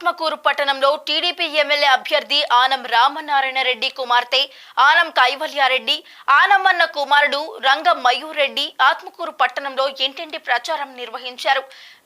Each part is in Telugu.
ఆత్మకూరు పట్టణంలో టీడీపీ ఎమ్మెల్యే అభ్యర్థి ఆనం రామనారాయణ రెడ్డి కుమార్తె ఆనం కైవల్యారెడ్డి ఆనమ్మన్న కుమారుడు రంగ మయూరెడ్డి ఆత్మకూరు పట్టణంలో ఇంటింటి ప్రచారం నిర్వహించారు.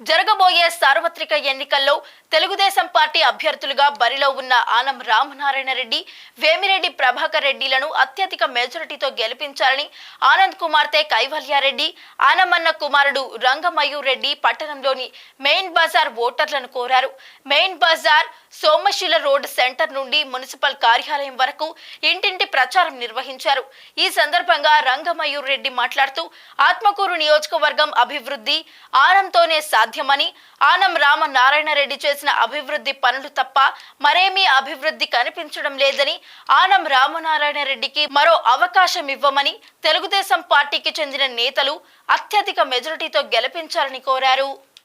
జరగబోయే సార్వత్రిక ఎన్నికల్లో తెలుగుదేశం పార్టీ అభ్యర్థులుగా బరిలో ఉన్న ఆనం రామనారాయణ రెడ్డి వేమిరెడ్డి ప్రభాకర్ రెడ్డిలను అత్యధిక మెజారిటీతో గెలిపించాలని ఆనంద్ కుమార్తె కైవల్యారెడ్డి ఆనమ్మన్న కుమారుడు రంగమయూర్ రెడ్డి పట్టణంలోని మెయిన్ బజార్ ఓటర్లను కోరారు. Main Bazar Somasila road centre నుండి మున్సిపల్ కార్యాలయం వరకు ఇంటింటి ప్రచారం నిర్వహించారు. ఈ సందర్భంగా రంగమయూర్ రెడ్డి మాట్లాడుతూ ఆత్మకూరు నియోజకవర్గం అభివృద్ధి ఆనంతోనే సాధ్యమని ఆనం రామనారాయణ రెడ్డి చేసిన అభివృద్ధి పనులు తప్ప మరేమీ అభివృద్ధి కనిపించడం లేదని ఆనం రామనారాయణ రెడ్డికి మరో అవకాశం ఇవ్వమని తెలుగుదేశం పార్టీకి చెందిన నేతలు అత్యధిక మెజారిటీతో గెలిపించాలని కోరారు.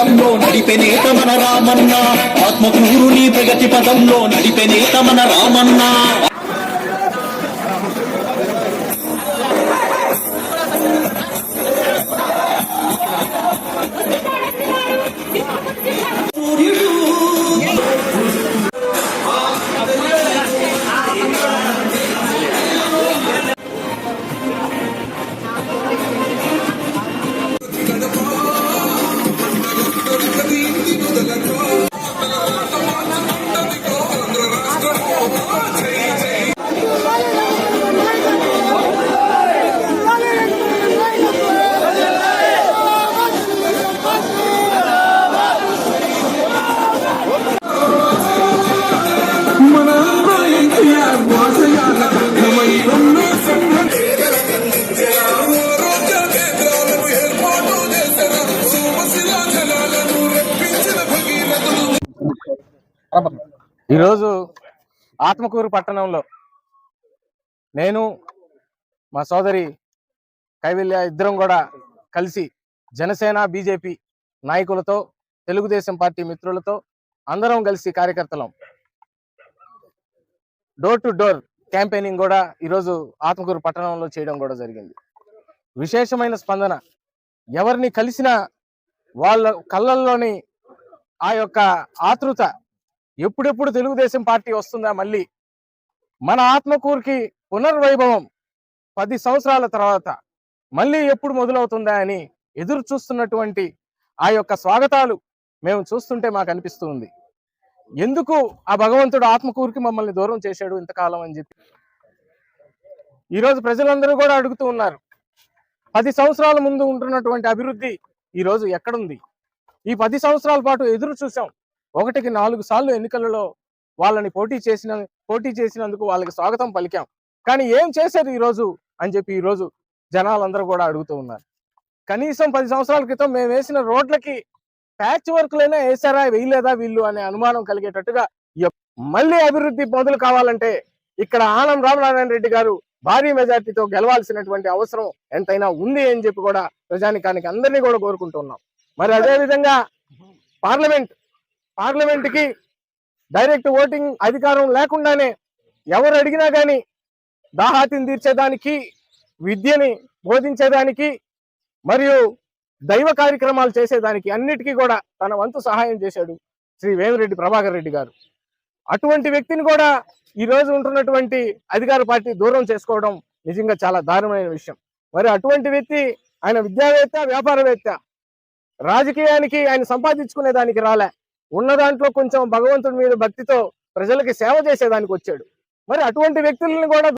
పదంలో నడిపెనే తమన రామన్న. ఆత్మకూరుని ప్రగతి పదంలో నడిపెనే తమన రామన్న. ఈరోజు ఆత్మకూరు పట్టణంలో నేను మా సోదరి కైవల్య ఇద్దరం కూడా కలిసి జనసేన బీజేపీ నాయకులతో తెలుగుదేశం పార్టీ మిత్రులతో అందరం కలిసి కార్యకర్తలం. డోర్ టు డోర్ క్యాంపెయినింగ్ కూడా ఈరోజు ఆత్మకూరు పట్టణంలో చేయడం కూడా జరిగింది. విశేషమైన స్పందన ఎవరిని కలిసినా వాళ్ళ కళ్ళల్లోని ఆ యొక్క ఆతృత ఎప్పుడెప్పుడు తెలుగుదేశం పార్టీ వస్తుందా మళ్ళీ? మన ఆత్మకూరుకి పునర్వైభవం పది సంవత్సరాల తర్వాత మళ్ళీ ఎప్పుడు మొదలవుతుందా అని ఎదురు చూస్తున్నటువంటి ఆ యొక్క స్వాగతాలు మేము చూస్తుంటే మాకు అనిపిస్తుంది. ఎందుకు ఆ భగవంతుడు ఆత్మకూరుకి మమ్మల్ని దూరం చేశాడు ఇంతకాలం అని చెప్పి? ఈరోజు ప్రజలందరూ కూడా అడుగుతూ ఉన్నారు. పది సంవత్సరాల ముందు ఉంటున్నటువంటి అభివృద్ధి ఈ రోజు ఎక్కడుంది? ఈ పది సంవత్సరాల పాటు ఎదురు చూసాం ఒకటికి నాలుగు సార్లు ఎన్నికలలో వాళ్ళని పోటీ చేసిన పోటీ చేసినందుకు వాళ్ళకి స్వాగతం పలికాం. కానీ ఏం చేశారు ఈ రోజు అని చెప్పి ఈ రోజు జనాలందరూ కూడా అడుగుతూ ఉన్నారు. కనీసం పది సంవత్సరాల క్రితం మేము వేసిన రోడ్లకి ప్యాచ్ వర్క్లైనా వేసారా వేయలేదా వీళ్ళు అనే అనుమానం కలిగేటట్టుగా మళ్ళీ అభివృద్ధి మొదలు కావాలంటే ఇక్కడ ఆనం రామనారాయణ రెడ్డి గారు భారీ మెజార్టీతో గెలవాల్సినటువంటి అవసరం ఎంతైనా ఉంది అని చెప్పి కూడా ప్రజానికానికి అందరినీ కూడా కోరుకుంటున్నాం మరి అదే విధంగా పార్లమెంట్ పార్లమెంట్కి డైరెక్ట్ ఓటింగ్ అధికారం లేకుండానే ఎవరు అడిగినా గాని దాహాతిని తీర్చేదానికి విద్యని బోధించేదానికి మరియు దైవ కార్యక్రమాలు చేసేదానికి అన్నిటికీ కూడా తన వంతు సహాయం చేశాడు శ్రీ వేమిరెడ్డి ప్రభాకర్ రెడ్డి గారు. అటువంటి వ్యక్తిని కూడా ఈ రోజు ఉంటున్నటువంటి అధికార పార్టీ దూరం చేసుకోవడం నిజంగా చాలా దారుణమైన విషయం. మరి అటువంటి వ్యక్తి ఆయన విద్యావేత్త వ్యాపారవేత్త రాజకీయానికి ఆయన సంపాదించుకునే దానికి రాలే. ఉన్న దాంట్లో కొంచెం భగవంతుడి మీద భక్తితో ప్రజలకి సేవ చేసేదానికి వచ్చాడు. మరి అటువంటి వ్యక్తులను కూడా